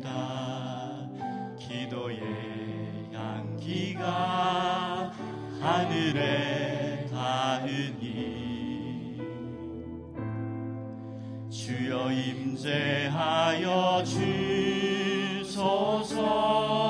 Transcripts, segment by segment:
립니다. 기도의 향기가 하늘에 닿으니 주여 임재하여 주소서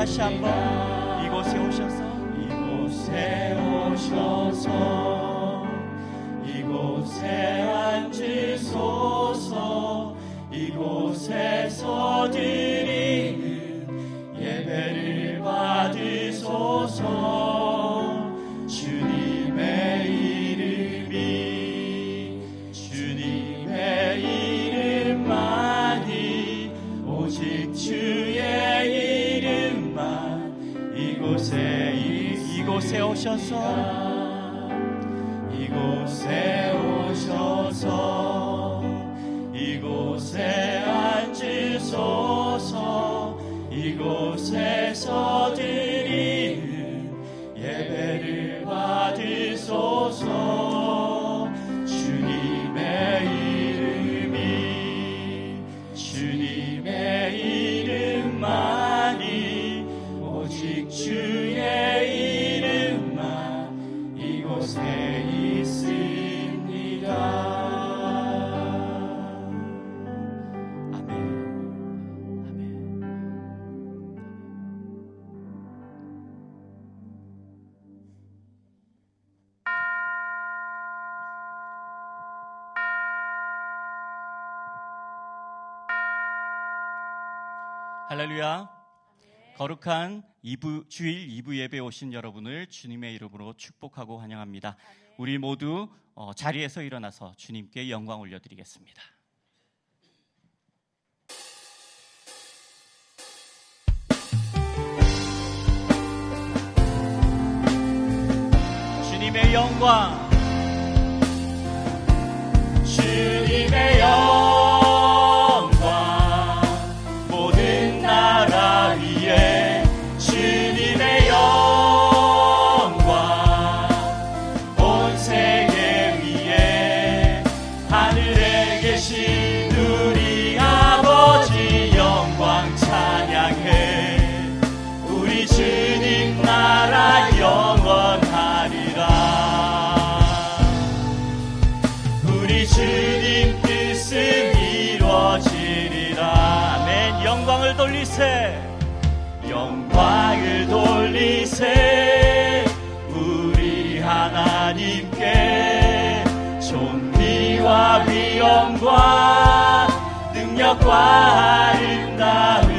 다시 한번. 이곳에 오셔서. 이곳에 오셔서. 이곳에 앉으소서. 이곳에서 드 할렐루야. 거룩한 2부, 주일 2부 예배에 오신 여러분을 주님의 이름으로 축복하고 환영합니다. 우리 모두 어, 자리에서 일어나서 주님께 영광 올려드리겠습니다. 주님의 영광 돌리세 우리 하나님께 존귀와 위엄과 능력과 아름다움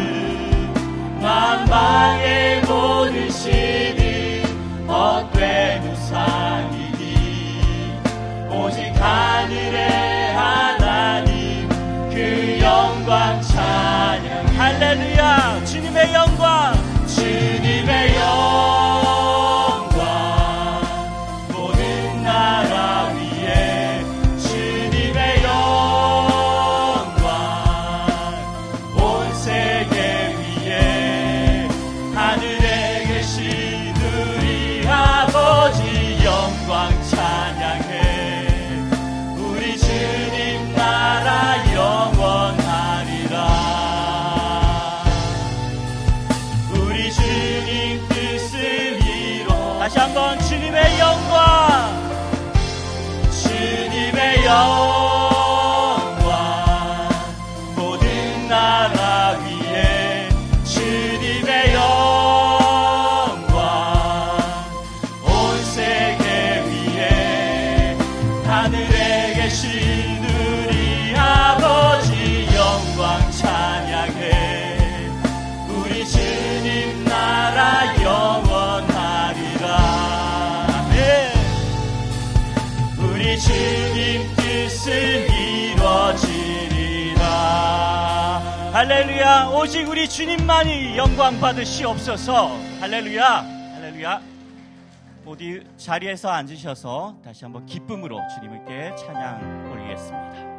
만방의 모든 신이 헛된 우상이니 오직 하늘의 하나님 그 영광 찬양 할렐루야. 주님의 영광 하늘에 계신 우리 아버지 영광 찬양해. 우리 주님 나라 영원하리라. 아멘. 우리 주님 뜻을 이루어지리라. 할렐루야. 오직 우리 주님만이 영광 받으시옵소서. 할렐루야. 할렐루야 모두 자리에서 앉으셔서 다시 한번 기쁨으로 주님께 찬양 올리겠습니다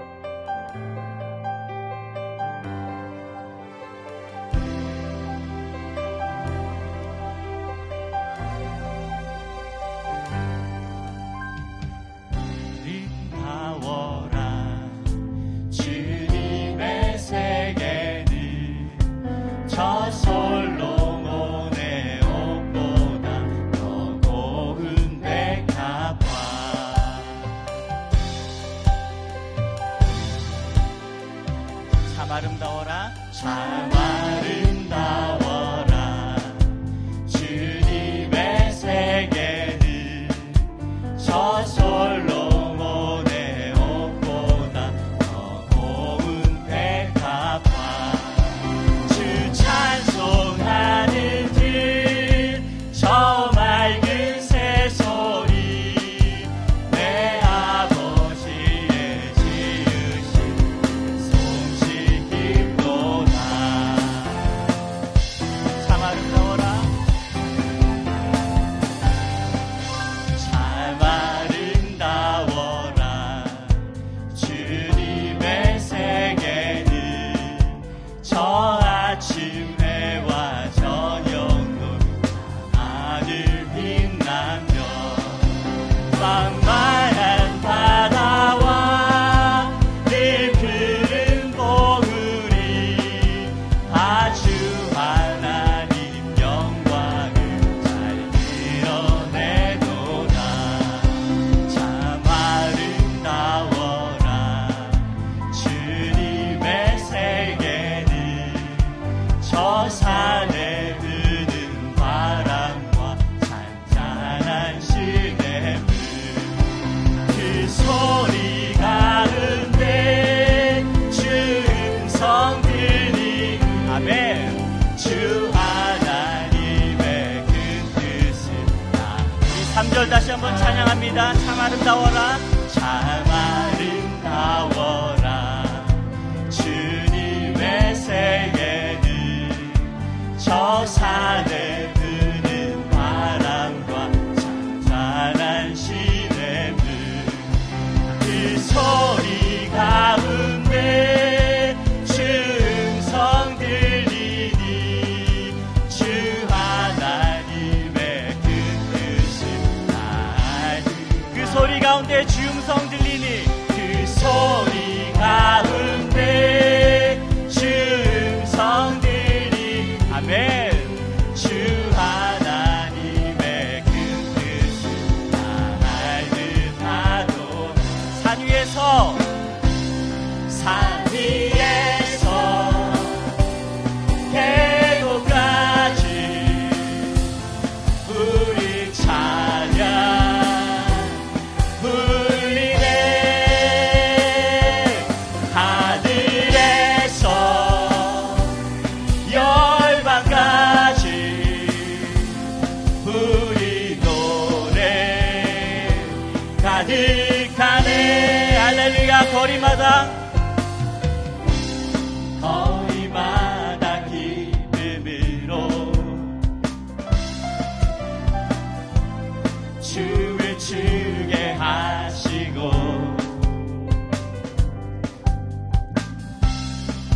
춤을 추게 하시고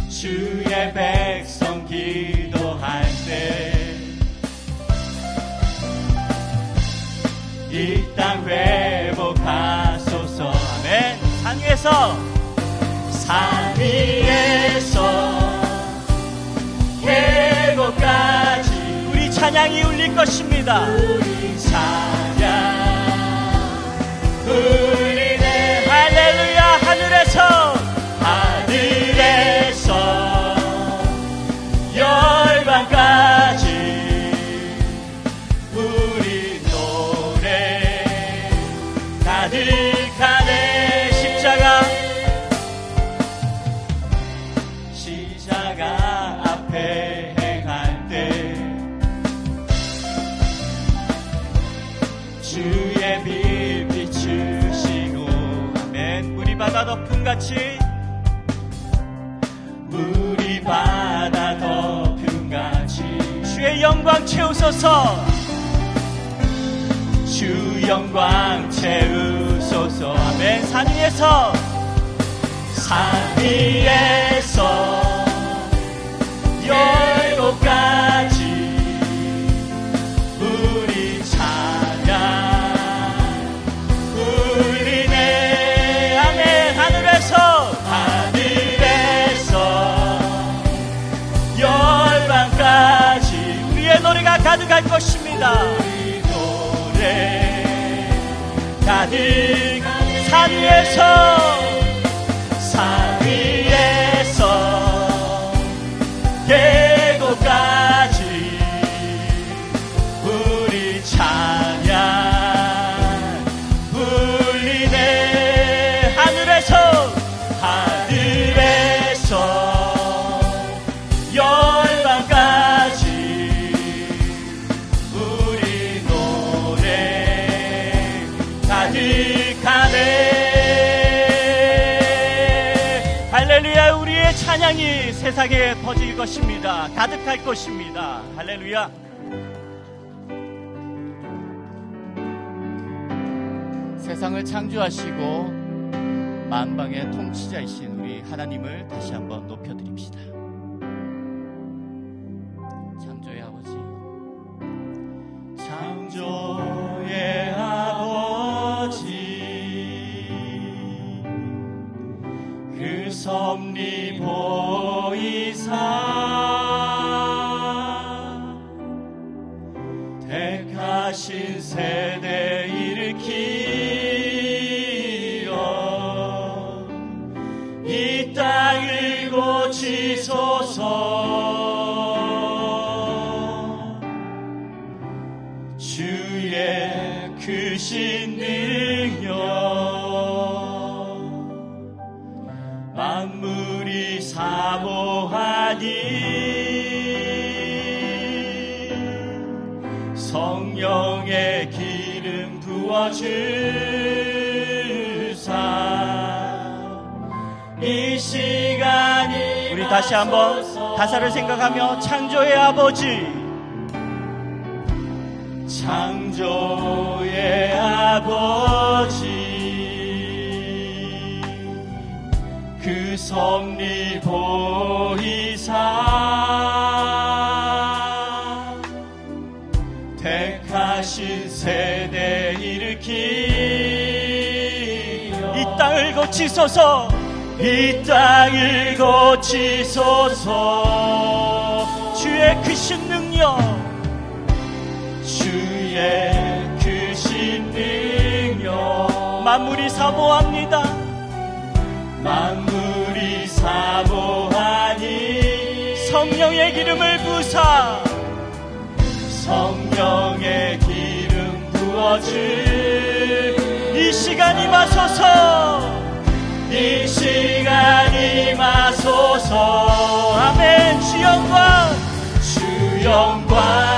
주의 백성 기도할 때 이 땅 회복하소서. 아멘. 산 위에서. 산 위에서 회복까지 우리 찬양이 울릴 것입니다. 우리 찬양. 같이 물이 바다 덮음 같이 주의 영광 채우소서. 주 영광 채우소서. 아멘. 산 위에서. 산 위에서. 예. 가득 산 위에서 깊어질 것입니다. 가득할 것입니다. 할렐루야. 세상을 창조하시고 만방의 통치자이신 우리 하나님을 다시 한번 높여드립시다. 우리 다시 한번 가사를 생각하며 창조의 아버지. 창조의 아버지. 그 섭리 보이사 택하신 세대 일으키 이 땅을 고치소서 이 땅을 고치소서. 주의 크신 능력. 주의 크신 능력. 만물이 사모합니다. 만물이 사모하니 성령의 기름을 부사. 성령의 기름 부어줄 이 시간이 마소서 이 시간이 마소서. 아멘. 주 영광. 주 영광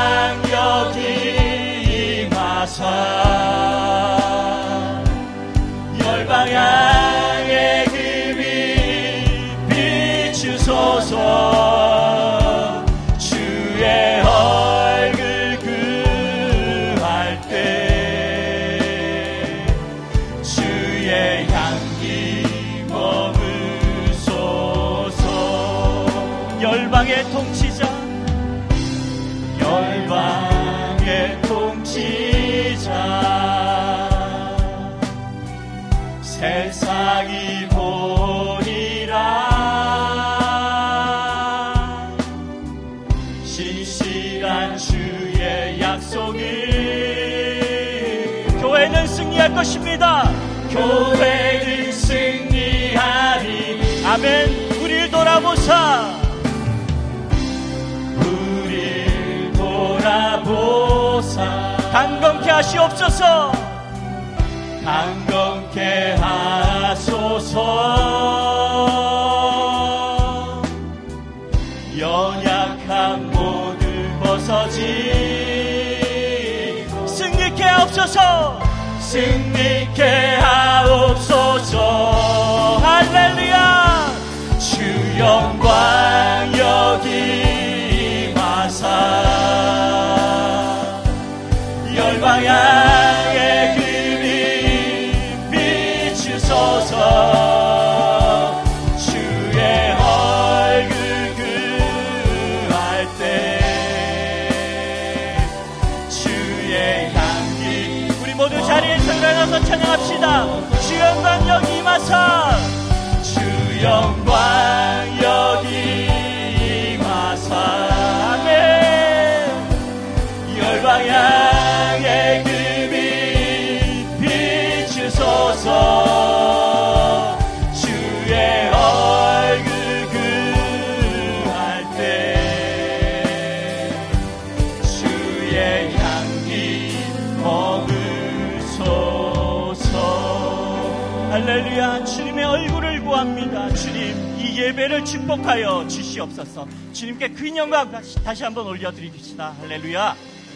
신실한 주의 약속을 교회는 승리할 것입니다. 교회는 승리하리. 아멘. 우리를 돌아보사. 우리를 돌아보사. 강건케 하시옵소서. 강건케 하소서 승리케 축복하여 주시옵소서. 주님께 큰 영광 다시, 한번 올려드립시다. 할렐루야